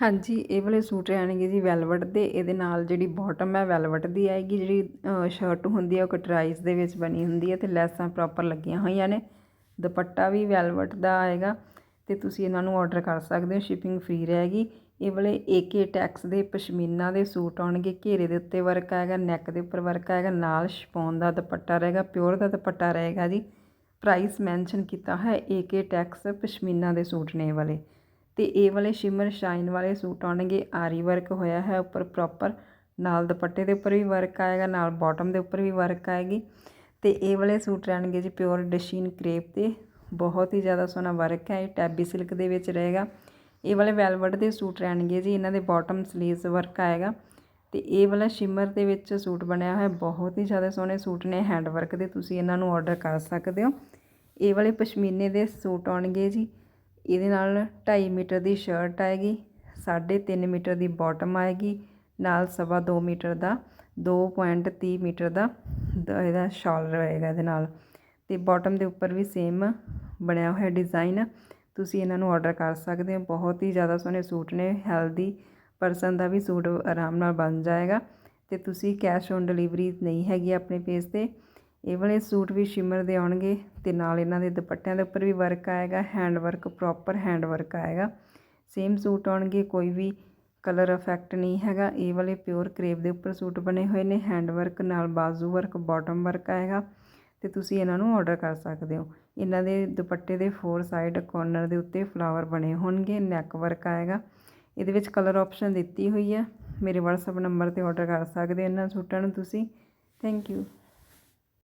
ਹਾਂਜੀ, ਇਹ ਵਾਲੇ ਸੂਟ ਰਹਿਣਗੇ ਜੀ ਵੈਲਵਟ ਦੇ। ਇਹਦੇ ਨਾਲ ਜਿਹੜੀ ਬਾਟਮ ਹੈ ਵੈਲਵਟ ਦੀ ਆਏਗੀ। ਜਿਹੜੀ ਸ਼ਰਟ ਹੁੰਦੀ ਹੈ, ਉਹ ਕਟਰਾਈਜ਼ ਦੇ ਵਿੱਚ ਬਣੀ ਹੁੰਦੀ ਹੈ ਤੇ ਲੈਸਾਂ ਪ੍ਰੋਪਰ ਲੱਗੀਆਂ ਹੋਈਆਂ ਨੇ। ਦੁਪੱਟਾ ਵੀ ਵੈਲਵਟ ਦਾ ਆਏਗਾ ਤੇ ਤੁਸੀਂ ਇਹਨਾਂ ਨੂੰ ਆਰਡਰ ਕਰ ਸਕਦੇ ਹੋ ਸ਼ਿਪਿੰਗ ਫ੍ਰੀ ਰਹੇਗੀ। ਇਹ ਵਾਲੇ ਏਕੇ ਟੈਕਸ ਦੇ ਪਸ਼ਮੀਨਾ ਦੇ ਸੂਟ ਆਉਣਗੇ। ਘੇਰੇ ਦੇ ਉੱਤੇ ਵਰਕ ਆਏਗਾ ਨੈਕ ਦੇ ਉੱਪਰ ਵਰਕ ਆਏਗਾ, ਨਾਲ ਸ਼ਪੌਨ ਦਾ ਦੁਪੱਟਾ ਰਹੇਗਾ ਪਿਓਰ ਦਾ ਦੁਪੱਟਾ ਰਹੇਗਾ ਜੀ। ਪ੍ਰਾਈਸ ਮੈਂਸ਼ਨ ਕੀਤਾ ਹੈ ਏਕੇ ਟੈਕਸ ਪਸ਼ਮੀਨਾ ਦੇ ਸੂਟ ਨੇ ਇਹ ਵਾਲੇ। ਤੇ ਇਹ ਵਾਲੇ ਸ਼ਿਮਰ ਸ਼ਾਈਨ ਵਾਲੇ ਸੂਟ ਆਉਣਗੇ। ਆਰੀ ਵਰਕ ਹੋਇਆ ਹੈ ਉੱਪਰ ਪ੍ਰੋਪਰ ਨਾਲ ਦੁਪੱਟੇ ਦੇ ਉੱਪਰ ਵੀ ਵਰਕ ਆਏਗਾ, ਨਾਲ ਬਾਟਮ ਦੇ ਉੱਪਰ ਵੀ ਵਰਕ ਆਏਗੀ। ਤੇ ਇਹ ਵਾਲੇ ਸੂਟ ਰਹਿਣਗੇ ਜੀ ਪਿਓਰ ਡਸ਼ੀਨ ਕ੍ਰੇਪ ਤੇ ਬਹੁਤ ਹੀ ਜ਼ਿਆਦਾ ਸੋਹਣਾ ਵਰਕ ਹੈ, ਇਹ ਟੈਬੀ ਸਿਲਕ ਦੇ ਵਿੱਚ ਰਹੇਗਾ। ਇਹ ਵਾਲੇ ਵੈਲਵਟ ਦੇ ਸੂਟ ਰਹਿਣਗੇ ਜੀ, ਇਹਨਾਂ ਦੇ ਬਾਟਮ ਸਲੀਵਸ ਵਰਕ ਆਏਗਾ। ਤੇ ਇਹ ਵਾਲਾ ਸ਼ਿਮਰ ਦੇ ਵਿੱਚ ਸੂਟ ਬਣਿਆ ਹੋਇਆ, ਬਹੁਤ ਹੀ ਜ਼ਿਆਦਾ ਸੋਹਣੇ ਸੂਟ ਨੇ ਹੈਂਡ ਵਰਕ ਦੇ ਤੁਸੀਂ ਇਹਨਾਂ ਨੂੰ ਆਰਡਰ ਕਰ ਸਕਦੇ ਹੋ। ਇਹ ਵਾਲੇ ਪਸ਼ਮੀਨੇ ਦੇ ਸੂਟ ਆਉਣਗੇ ਜੀ। ਇਹਦੇ ਨਾਲ 2.5 ਮੀਟਰ ਦੀ ਸ਼ਰਟ ਆਏਗੀ 3.5 ਮੀਟਰ ਦੀ ਬਾਟਮ ਆਏਗੀ, ਨਾਲ ਸਵਾ 2 ਮੀਟਰ ਦਾ 2.30 ਮੀਟਰ ਦਾ ਇਹਦਾ ਸ਼ਾਲ ਰਹੇਗਾ ਇਹਦੇ ਨਾਲ। ਤੇ ਬਾਟਮ ਦੇ ਉੱਪਰ ਵੀ ਸੇਮ ਬਣਿਆ ਹੋਇਆ ਡਿਜ਼ਾਈਨ ਤੁਸੀਂ ਇਹਨਾਂ ਨੂੰ ਆਰਡਰ ਕਰ ਸਕਦੇ ਹੋ। ਬਹੁਤ ਹੀ ਜ਼ਿਆਦਾ ਸੋਹਣੇ ਸੂਟ ਨੇ। ਹੈਲਦੀ ਪਰਸਨ ਦਾ ਵੀ ਸੂਟ ਆਰਾਮ ਨਾਲ ਬਣ ਜਾਏਗਾ। ਤੇ ਤੁਸੀਂ ਕੈਸ਼ ਔਨ ਡਿਲੀਵਰੀ ਨਹੀਂ ਹੈਗੀ ਆਪਣੇ ਪੇਜ ਤੇ। ਇਹ ਵਾਲੇ ਸੂਟ ਵੀ ਸ਼ਿਮਰ ਦੇ ਆਉਣਗੇ ਤੇ ਨਾਲ ਇਹਨਾਂ ਦੇ ਦੁਪੱਟਿਆਂ ਦੇ ਉੱਪਰ ਵੀ ਵਰਕ ਆਏਗਾ hand work proper hand work ਆਏਗਾ। ਸੇਮ ਸੂਟ ਆਉਣਗੇ, ਕੋਈ ਵੀ ਕਲਰ ਇਫੈਕਟ ਨਹੀਂ ਹੈਗਾ। ਇਹ ਵਾਲੇ ਪਿਓਰ ਕਰੇਪ ਦੇ ਉੱਪਰ ਸੂਟ ਬਣੇ ਹੋਏ ਨੇ ਹੈਂਡ ਵਰਕ ਨਾਲ ਬਾਜ਼ੂ ਵਰਕ ਬਾਟਮ ਵਰਕ ਆਏਗਾ ਤੇ ਤੁਸੀਂ ਇਹਨਾਂ ਨੂੰ ਆਰਡਰ ਕਰ ਸਕਦੇ ਹੋ। ਇਹਨਾਂ ਦੇ ਦੁਪੱਟੇ ਦੇ ਫੋਰ ਸਾਈਡ ਕੋਰਨਰ ਦੇ ਉੱਤੇ ਫਲਾਵਰ ਬਣੇ ਹੋਣਗੇ ਨੈਕ ਵਰਕ ਆਏਗਾ। ਇਹਦੇ ਵਿੱਚ ਕਲਰ ਆਪਸ਼ਨ ਦਿੱਤੀ ਹੋਈ ਹੈ। ਮੇਰੇ WhatsApp ਨੰਬਰ ਤੇ ਆਰਡਰ ਕਰ ਸਕਦੇ ਹੋ ਇਹਨਾਂ ਸੂਟਾਂ ਨੂੰ ਤੁਸੀਂ। Thank you